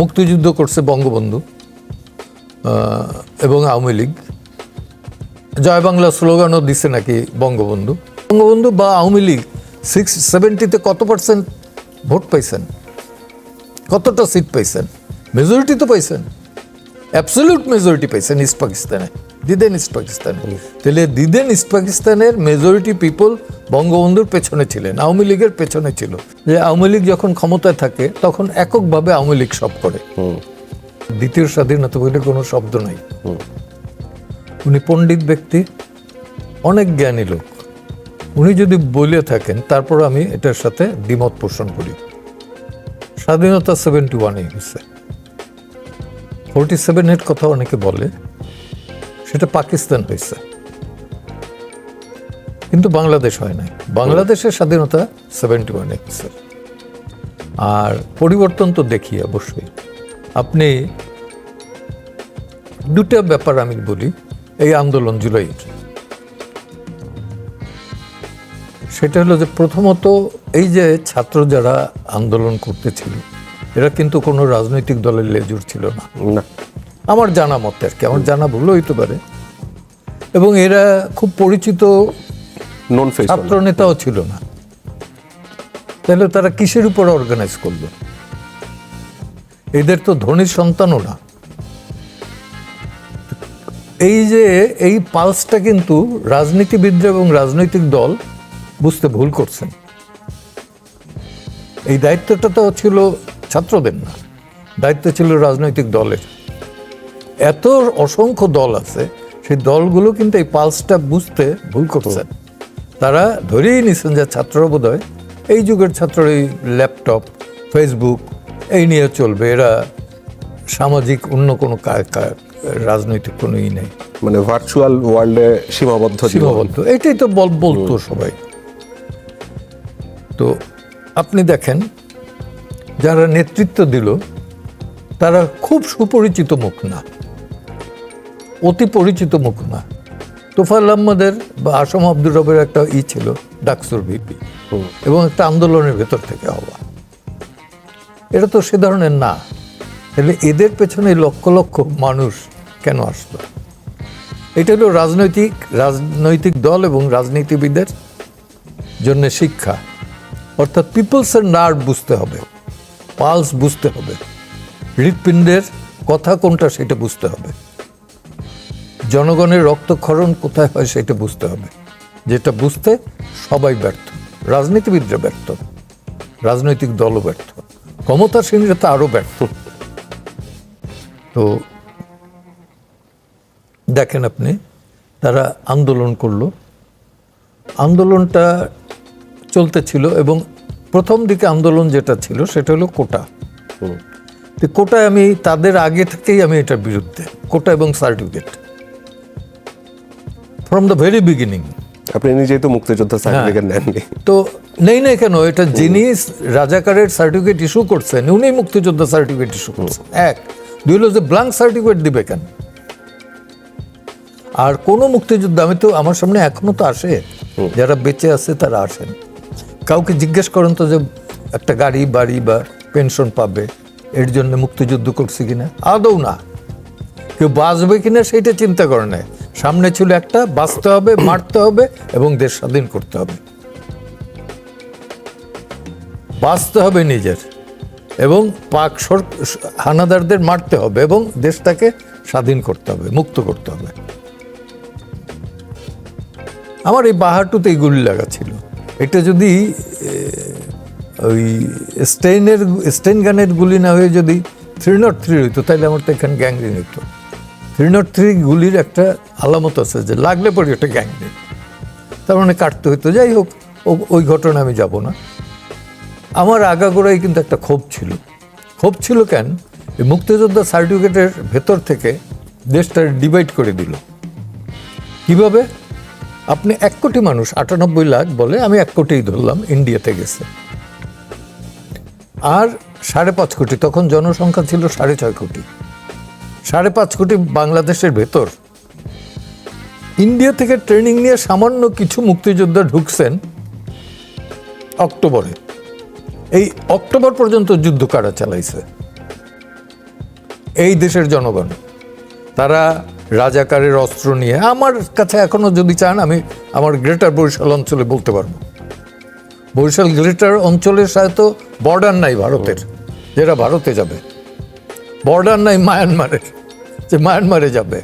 মুক্তিযুদ্ধ করছে বঙ্গবন্ধু এবং আওয়ামী লীগ। জয় বাংলা স্লোগানও দিছে নাকি বঙ্গবন্ধু? বঙ্গবন্ধু বা আওয়ামী লীগ সিক্স সেভেন্টিতে কত পার্সেন্ট ভোট পাইছেন? কতটা সিট পাইছেন? মেজরিটি তো পাইছেন। অ্যাবসলিউট মেজরিটি পাইছেন ইস্ট পাকিস্তানে দিদেন ইস্ট পাকিস্তানে। তাহলে দিদেন ইস্ট পাকিস্তানের মেজরিটি পিপল বঙ্গবন্ধুর পেছনে ছিলেন, আওয়ামী লীগের পেছনে ছিল। যে আওয়ামী লীগ যখন ক্ষমতায় থাকে, তখন এককভাবে আওয়ামী লীগ সব করে। দ্বিতীয় স্বাধীনতা বলে কোনো শব্দ নাই। উনি পণ্ডিত ব্যক্তি, অনেক জ্ঞানী লোক। উনি যদি বলে থাকেন, তারপর আমি এটার সাথে দ্বিমত পোষণ করি। স্বাধীনতা সেভেন্টি ওয়ানে হয়েছে। ফোরটি সেভেনের কথা অনেকে বলে। সেটা পাকিস্তান হয়েছে। কিন্তু বাংলাদেশ হয় নাই। বাংলাদেশের স্বাধীনতা সেভেন্টি ওয়ানে হয়েছে। আর পরিবর্তন তো দেখি অবশ্যই। আপনি দুটা ব্যাপার আমি বলি, এই আন্দোলন জুলাইয়ের। সেটা হলো যে প্রথমত এই যে ছাত্র যারা আন্দোলন করতেছিল, এরা কিন্তু কোনো রাজনৈতিক দলের লেজুর ছিল না। না। আমার জানা মতে আর কি আমার জানা ভুল হইতে পারে। এবং এরা খুব পরিচিত নন ছাত্র নেতাও ছিল না। তাহলে তারা কিসের উপর অর্গানাইজ করল? এদের তো ধনীর সন্তানও না। এই যে এই পালসটা কিন্তু রাজনীতিবিদরা এবং রাজনৈতিক দল বুঝতে ভুল করছেন। এই দায়িত্বটা তো ছিল ছাত্রদের না দায়িত্ব ছিল রাজনৈতিক দলের। এত অসংখ্য দল আছে সেই দলগুলো কিন্তু এই পালসটা বুঝতে ভুল করছেন তারা ধরেই নিছেন যে ছাত্ররা বোধ হয় এই যুগের ছাত্র এই ল্যাপটপ ফেসবুক এই নিয়ে চলবে এরা সামাজিক অন্য কোনো রাজনৈতিক কোনো ই নেই। মানে ভার্চুয়াল ওয়ার্ল্ডে সীমাবদ্ধ সীমাবদ্ধ এটাই তো বল বলতো সবাই। তো আপনি দেখেন যারা নেতৃত্ব দিল তারা খুব সুপরিচিত মুখ না। অতি পরিচিত মুখ না তোফাল আহমদের বা আসম আব্দুর রবের একটা ই ছিল ডাকসুর ভিপি। এবং একটা আন্দোলনের ভেতর থেকে হওয়া। এটা তো সে ধরনের না। তাহলে এদের পেছনে লক্ষ লক্ষ মানুষ কেন আসলো? এটা হলো রাজনৈতিক রাজনৈতিক দল এবং রাজনীতিবিদের জন্য শিক্ষা। অর্থাৎ পিপলসের নার্ভ বুঝতে হবে পালস বুঝতে হবে। হৃৎপিণ্ডের কথা কোনটা সেটা বুঝতে হবে। জনগণের রক্তক্ষরণ কোথায় হয় সেটা বুঝতে হবে। যেটা বুঝতে সবাই ব্যর্থ। রাজনীতিবিদরা ব্যর্থ। রাজনৈতিক দলও ব্যর্থ। ক্ষমতাসীনরা তো আরও ব্যর্থ। তো দেখেন আপনি, তারা আন্দোলন করল। আন্দোলনটা চলতে ছিল এবং প্রথম দিকে আন্দোলন যেটা ছিল সেটা হলো কোটা। তো কোটায় আমি, তাদের আগে থেকেই আমি এটার বিরুদ্ধে, কোটা এবং certificate. From the very beginning আপনি নিজেই তো মুক্তিযোদ্ধা সার্টিফিকেট নেননি। তো নেই না কেন এটা যিনি রাজাকারের সার্টিফিকেট ইস্যু করছেন উনি মুক্তিযোদ্ধা সার্টিফিকেট ইস্যু করছেন। এক দুই হলো যে ব্লাঙ্ক সার্টিফিকেট দিবে কেন? আর কোন মুক্তিযোদ্ধা আমি তো আমার সামনে এখনও তো আসে। যারা বেঁচে আছে তারা আসেন। কাউকে জিজ্ঞেস করেন তো যে একটা গাড়ি বাড়ি বা পেনশন পাবে এর জন্য মুক্তিযুদ্ধ করছে কিনা? আদৌ না। কেউ বাঁচবে কিনা সেটা চিন্তা করে না সামনে ছিল একটা, বাঁচতে হবে, মারতে হবে এবং দেশ স্বাধীন করতে হবে। বাঁচতে হবে নিজের এবং পাক হানাদারদের মারতে হবে এবং দেশটাকে স্বাধীন করতে হবে, মুক্ত করতে হবে। আমার এই বাহাটুতে এই গুলি লাগা ছিল। এটা যদি ওই স্টেইনের, স্টেইন গানের গুলি না হয়ে যদি থ্রি নট থ্রি হইতো তাহলে আমার তো এখানে গ্যাংরিন হইতো। থ্রি থ্রি গুলির একটা আলামত আছে যে লাগলে পরে ওটা গ্যাংরিন তার মানে কাটতে হইতো, যাই হোক ওই ঘটনা আমি যাব না। আমার আগাগোড়াই কিন্তু একটা ক্ষোভ ছিল। ক্ষোভ ছিল কেন? মুক্তিযোদ্ধা সার্টিফিকেটের ভেতর থেকে দেশটা ডিভাইড করে দিল। কীভাবে? আপনি এক কোটি মানুষ, আটানব্বই লাখ বলে আমি এক কোটিই ধরলাম ইন্ডিয়াতে গেছে। আর সাড়ে পাঁচ কোটি, তখন জনসংখ্যা ছিল সাড়ে ছয় কোটি। সাড়ে পাঁচ কোটি বাংলাদেশের ভেতর। ইন্ডিয়া থেকে ট্রেনিং নিয়ে সামান্য কিছু মুক্তিযোদ্ধা ঢুকছেন অক্টোবরে। এই অক্টোবর পর্যন্ত যুদ্ধ কারা চালাইছে? এই দেশের জনগণ, তারা রাজাকারের অস্ত্র নিয়ে, আমার কাছে এখনও যদি চান, আমি আমার গ্রেটার বরিশাল অঞ্চলে বলতে পারব। বরিশাল গ্রেটার অঞ্চলের সাথে বর্ডার নাই ভারতের, যেটা ভারতে যাবে। বর্ডার নাই, মায়ানমারের। যে মায়ানমারে যাবে।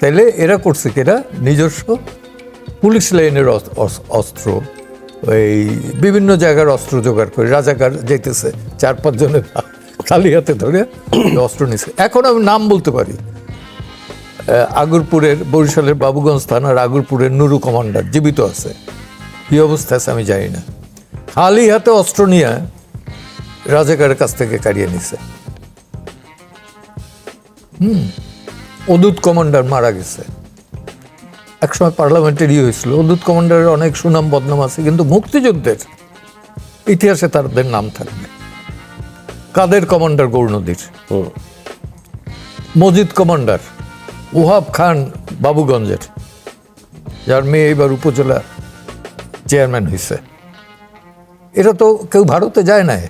তাইলে এরা করছে কি, এরা নিজস্ব পুলিশ লাইনের অস- অস- অস্ত্র, এই বিভিন্ন জায়গার অস্ত্র জোগাড় করে, রাজাকার যেতেছে চার পাঁচ জনে খালি হাতে ধরে অস্ত্র নিছে। এখন আমি নাম বলতে পারি। আগরপুরের বরিশালের বাবুগঞ্জ থানার আগরপুরের নুরু কমান্ডার, জীবিত আছে। কি অবস্থা আছে আমি জানি না। খালি হাতে অস্ত্র নিয়ে রাজাকারের কাছ থেকে কাড়িয়ে নিছে। হুম। অদূত কমান্ডার মারা গেছে। একসময় পার্লামেন্টের ইয়ে হয়েছিল। অদূত কমান্ডারের অনেক সুনাম বদনাম আছে কিন্তু মুক্তিযুদ্ধের ইতিহাসে তাদের নাম থাকবে। কাদের কমান্ডার গৌরনদীর। মজিদ কমান্ডার ওহাব খান বাবুগঞ্জের যার মেয়ে এবার উপজেলা চেয়ারম্যান হয়েছে এটা তো কেউ ভারতে যায় না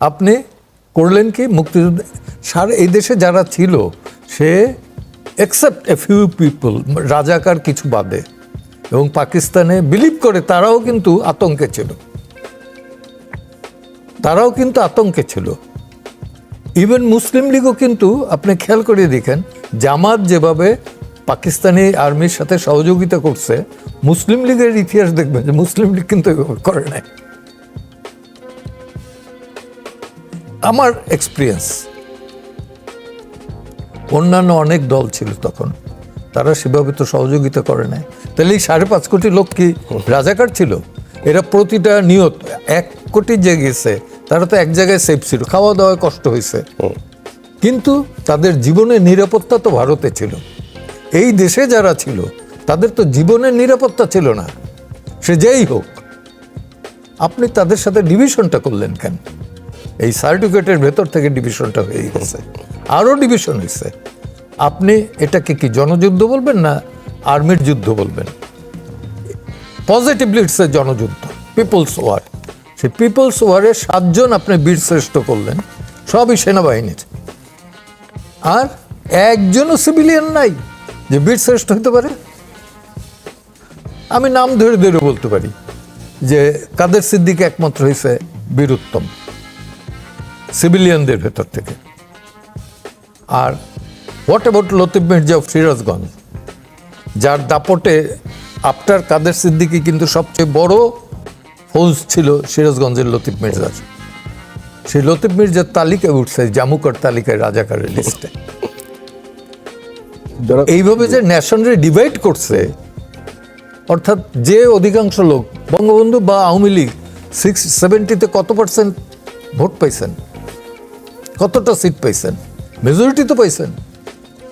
আপনি করলেন কি মুক্তিযুদ্ধ সার এই দেশে যারা ছিল, সে এক্সেপ্ট এ ফিউ পিপল রাজাকার কিছু বাদে। এবং পাকিস্তানে বিলিভ করে, তারাও কিন্তু আতঙ্কে ছিল। তারাও কিন্তু আতঙ্কে ছিল। ইভেন মুসলিম লীগও কিন্তু, আপনি খেয়াল করে দেখেন, জামাত যেভাবে পাকিস্তানি আর্মির সাথে সহযোগিতা করছে, মুসলিম লীগের ইতিহাস দেখবেন যে মুসলিম লীগ কিন্তু করে নাই। আমার এক্সপিরিয়েন্স অন্যান্য অনেক দল ছিল তখন, তারা সেভাবে তো সহযোগিতা করে নাই। তাহলে এই সাড়ে পাঁচ কোটি লোক কি রাজাকার ছিল? এরা প্রতিটা নিয়ত, এক কোটি যে গেছে, তারা তো এক জায়গায় সেফ ছিল খাওয়া দাওয়ায় কষ্ট হয়েছে। কিন্তু তাদের জীবনের নিরাপত্তা তো ভারতে ছিল। এই দেশে যারা ছিল, তাদের তো জীবনের নিরাপত্তা ছিল না। সে যেই হোক, আপনি তাদের সাথে ডিভিশনটা করলেন কেন? এই সার্টিফিকেটের ভেতর থেকে ডিভিশনটা হয়ে গেছে। আরও ডিভিশন হয়েছে। আপনি এটাকে কি জনযুদ্ধ বলবেন না আর্মির যুদ্ধ বলবেন? পজিটিভলি ইটস এ জনযুদ্ধ পিপলস ওয়ার সেই পিপলস ওয়ারে সাতজন আপনি বীরশ্রেষ্ঠ করলেন, সবই সেনাবাহিনীর। আর একজনও সিভিলিয়ান নাই যে বীরশ্রেষ্ঠ হতে পারে। আমি নাম ধরে ধরে বলতে পারি যে কাদের সিদ্দিক একমাত্র হয়েছে বীরুত্তম সিভিলিয়ানদের ভেতর থেকে। আর what about Latif Mirza of Sirajganj? যার দাপটে আফটার কাদের সিদ্দিকি কিন্তু সবচেয়ে বড় ফৌজ ছিল সিরাজগঞ্জের লতিফ মির্জার। সেই লতিফ মির্জার তালিকায় উঠছে জামুকর তালিকায় রাজাকারের লিস্টে। এইভাবে যে ন্যাশনরে ডিভাইড করছে অর্থাৎ যে অধিকাংশ লোক বঙ্গবন্ধু বা আওয়ামী লীগ সিক্স সেভেন্টিতে কত পার্সেন্ট ভোট পাইছেন? কতটা সিট পাইছেন? মেজরিটি তো পাইছেন।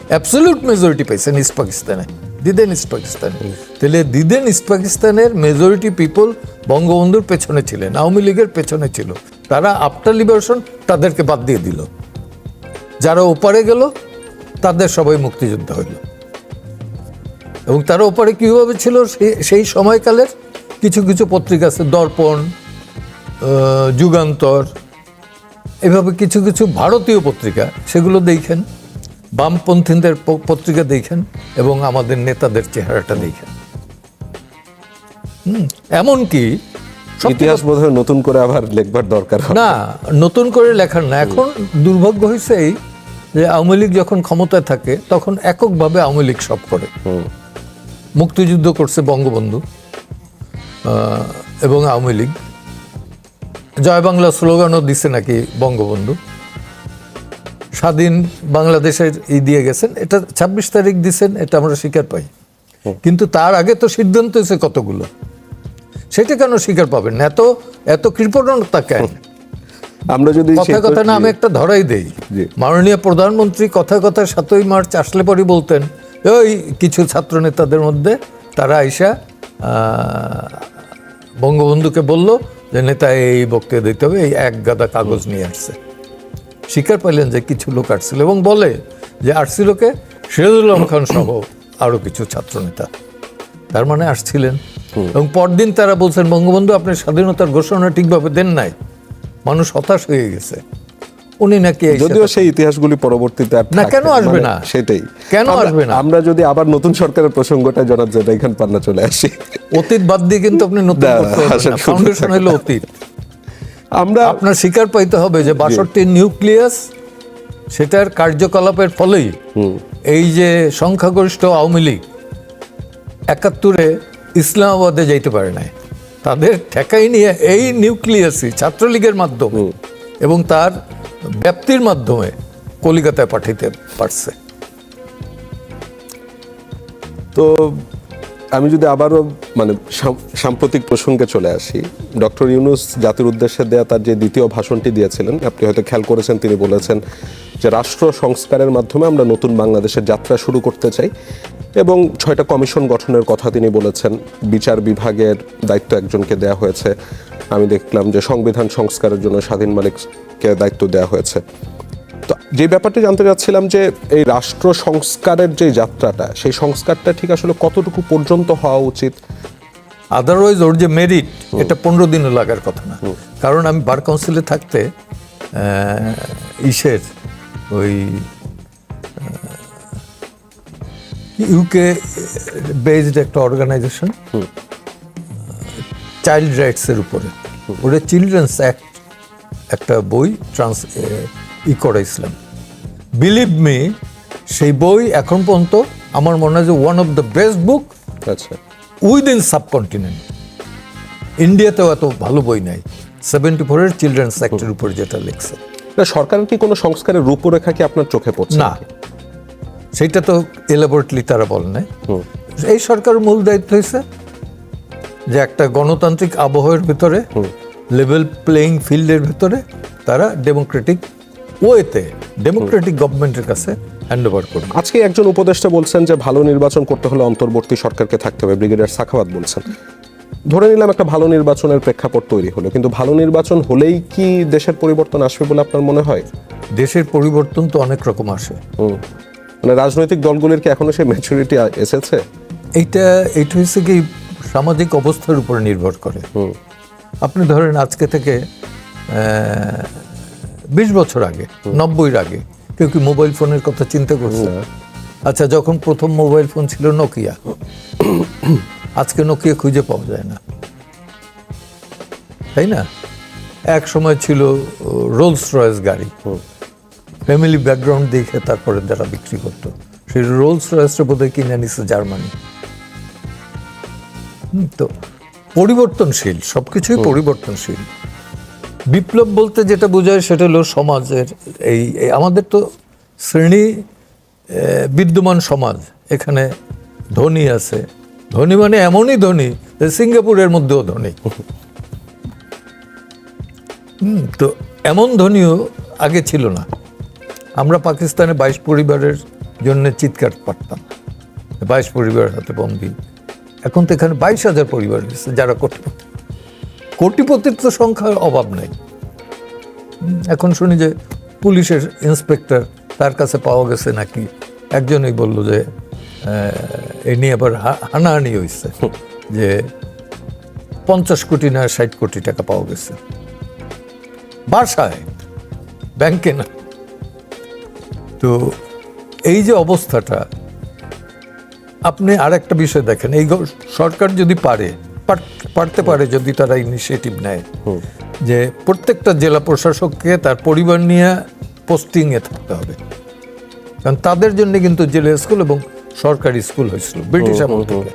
অ্যাবসলিউট মেজরিটি পাইছেন ইস্ট পাকিস্তানে। দিদেন ইস্ট পাকিস্তানে। তাহলে দিদেন ইস্ট পাকিস্তানের মেজরিটি পিপল বঙ্গবন্ধুর পেছনে ছিলেন আওয়ামী লীগের পেছনে ছিল। তারা আফটার লিবারেশন তাদেরকে বাদ দিয়ে দিল। যারা ওপারে গেল তাদের সবাই মুক্তিযোদ্ধা হইল। এবং তারা ওপারে কীভাবে ছিল সেই সময়কালের কিছু কিছু পত্রিকা আছে দর্পণ যুগান্তর এভাবে কিছু কিছু ভারতীয় পত্রিকা সেগুলো দেখেন বামপন্থীদের পত্রিকা দেখেন এবং আমাদের নেতাদের চেহারাটা দেখেন। এমনকি ইতিহাস বোধহয় নতুন করে আবার লেখবার দরকার না নতুন করে লেখার না। এখন দুর্ভাগ্য হয়েছে এই যে আওয়ামী লীগ যখন ক্ষমতায় থাকে তখন এককভাবে আওয়ামী লীগ সব করে। মুক্তিযুদ্ধ করছে বঙ্গবন্ধু আহ, এবং আওয়ামী লীগ। জয় বাংলা স্লোগানও দিছে নাকি বঙ্গবন্ধু? স্বাধীন বাংলাদেশের ই দিয়ে গেছেন। এটা ছাব্বিশ তারিখ দিছেন এটা আমরা স্বীকার পাই। কিন্তু তার আগে তো সিদ্ধান্ত হয়েছে কতগুলো? সেটা কেন স্বীকার পাবেন এত এত কৃপণতা কেন? আমরা যদি কথা কথা না আমি একটা ধরাই দেই। মাননীয় প্রধানমন্ত্রী কথা কথা সাতই মার্চ আসলে পরই বলতেন ওই কিছু ছাত্র নেতাদের মধ্যে তারা আইসা আহ, বঙ্গবন্ধুকে বলল যে নেতা এই বক্তৃতা দিতে হবে এই এক গাদা কাগজ নিয়ে আসছে। স্বীকার পাইলেন যে কিছু লোক আসছিল এবং বলে যে আসছিলকে সিরাজুল আলম খান সহ আরও কিছু ছাত্র নেতা তার মানে আসছিলেন। এবং পরদিন তারা বলছেন বঙ্গবন্ধু আপনি স্বাধীনতার ঘোষণা ঠিকভাবে দেন নাই। মানুষ হতাশ হয়ে গেছে। উনি নাকি যদিও সেই ইতিহাসগুলি পরবর্তীতে না, কেন আসবে মানে না? সেটাই। কেন আসবে না? আমরা যদি আবার নতুন সরকারের প্রসঙ্গটা জনাব জেদাই খান পান্না চলে আসি। অতীত বাদ দিয়ে কিন্তু আপনি নতুন ফাউন্ডেশন হলো অতীত। আমরা আপনার স্বীকার পাইতে হবে যে বাষট্টির নিউক্লিয়াস সেটার কার্যকলাপের ফলেই এই যে সংখ্যাগরিষ্ঠ আওয়ামী লীগ একাত্তরে ইসলামাবাদে যাইতে পারে নাই। তাদের ঠেকাই নিয়ে এই নিউক্লিয়াসই ছাত্রলীগের মাধ্যমে এবং তার ব্যাপ্তির মাধ্যমে কলিকাতায় পাঠাইতে পারছে। তো আমি যদি আবারও মানে সাম- সাম্প্রতিক প্রসঙ্গে চলে আসি, ডক্টর ইউনুস জাতির উদ্দেশ্যে দেয়া তার যে দ্বিতীয় ভাষণটি দিয়েছিলেন, আপনি হয়তো খেয়াল করেছেন, তিনি বলেছেন যে রাষ্ট্র সংস্কারের মাধ্যমে আমরা নতুন বাংলাদেশের যাত্রা শুরু করতে চাই এবং ছয়টা কমিশন গঠনের কথা তিনি বলেছেন। বিচার বিভাগের দায়িত্ব একজনকে দেয়া হয়েছে। আমি দেখলাম যে সংবিধান সংস্কারের জন্য স্বাধীন মালিককে দায়িত্ব দেওয়া হয়েছে। তো যে ব্যাপারটা জানতে চাচ্ছিলাম যে এই রাষ্ট্র সংস্কারের যে যাত্রাটা সেই সংস্কারটা ঠিক আসলে কতটুকু পর্যন্ত হওয়া উচিত? আদারওয়াইজ ওর যে মেরিট এটা পনেরো দিনও লাগার কথা না। কারণ আমি বার কাউন্সিলে থাকতে ইসের ওই ইউকে বেসড একটা অর্গানাইজেশন চাইল্ড রাইটসের উপরে। ওটা চিলড্রেন্স অ্যাক্ট একটা বই ট্রান্স ই করাইছিলাম বিলিভ মি সেই বই এখন পর্যন্ত আমার মনে হয় যে one of the best book আচ্ছা। উইদিন সাবকন্টিনেন্ট ইন্ডিয়াতেও এত ভালো বই নাই। সেভেন্টি ফোরের চিলড্রেন্স অ্যাক্টের উপর যেটা লিখছে। না সরকারের কি কোনো সংস্কারের রূপরেখা কি আপনার চোখে পড়ছে না। সেটা তো এলাবোরেটলি তারা বলে নাই। এই সরকারের মূল দায়িত্ব হয়েছে যে একটা গণতান্ত্রিক আবহাওয়ার ভিতরে লেভেল প্লেইং ফিল্ডের ভিতরে তারা ডেমোক্রেটিক ওয়েতে ডেমোক্রেটিক গভর্নমেন্টের কাছে হ্যান্ড ওভার করবে আজকে একজন উপদেষ্টা বলছেন যে ভালো নির্বাচন করতে হলে অন্তর্বর্তী সরকারকে থাকতে হবে ব্রিগেডিয়ার সাখাওয়াত বলছেন। ধরে নিলাম একটা ভালো নির্বাচনের প্রেক্ষাপট তৈরি হলো কিন্তু ভালো নির্বাচন হলেই কি দেশের পরিবর্তন আসবে বলে আপনার মনে হয়? দেশের পরিবর্তন তো অনেক রকম আসে। মানে রাজনৈতিক দলগুলির কি এখনও সেই ম্যাচুরিটি এসেছে? এইটা এইটা হচ্ছে কি সামাজিক অবস্থার উপর নির্ভর করে। আপনি ধরেন আজকে থেকে বিশ বছর আগে নব্বইয়ের আগে কেউ কি মোবাইল ফোনের কথা চিন্তা করছে? আচ্ছা যখন প্রথম মোবাইল ফোন ছিল নোকিয়া আজকে নোকিয়া খুঁজে পাওয়া যায় না। তাই না? এক সময় ছিল রোলস রয়েস গাড়ি। ফ্যামিলি ব্যাকগ্রাউন্ড দেখে তারপরে যারা বিক্রি করতো সেই রোলস রয়েসটা বোধহয় কিনে নিচ্ছে জার্মানি। তো পরিবর্তনশীল সবকিছুই পরিবর্তনশীল। বিপ্লব বলতে যেটা বোঝায় সেটা হলো সমাজের এই আমাদের তো শ্রেণি বিদ্যমান সমাজ, এখানে ধনী আছে। ধনী মানে এমনই ধনী যে সিঙ্গাপুরের মধ্যেও ধনী। তো এমন ধনীও আগে ছিল না। আমরা পাকিস্তানে বাইশ পরিবারের জন্য চিৎকার পারতাম বাইশ পরিবারের হাতে বন্দি। এখন তো এখানে বাইশ হাজার পরিবার যারা কোটিপতি কোটিপতির তো সংখ্যার অভাব নেই। এখন শুনি যে পুলিশের ইন্সপেক্টর তার কাছে পাওয়া গেছে নাকি? একজনই বলল যে এই নিয়ে আবার হানাহানি হয়েছে যে পঞ্চাশ কোটি না ষাট কোটি টাকা পাওয়া গেছে। বাসায় ব্যাংকে না। তো এই যে অবস্থাটা আপনি আর একটা বিষয় দেখেন এই সরকার যদি পার- পারতে পারে যদি তারা ইনিশিয়েটিভ নেয়। যে প্রত্যেকটা জেলা প্রশাসককে তার পরিবার নিয়ে পোস্টিংয়ে থাকতে হবে। কারণ তাদের জন্য কিন্তু জেলা স্কুল এবং সরকারি স্কুল হয়েছিল ব্রিটিশ আমল থেকে।